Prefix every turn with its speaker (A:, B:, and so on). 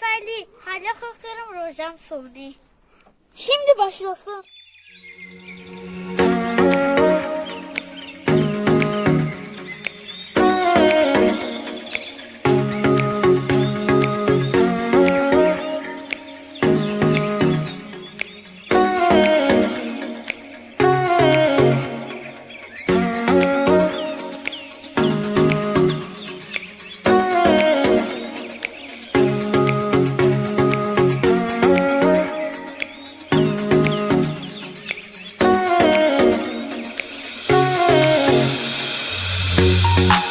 A: detaylı helikopterim hocam Sony. Şimdi başlasın. Thank you.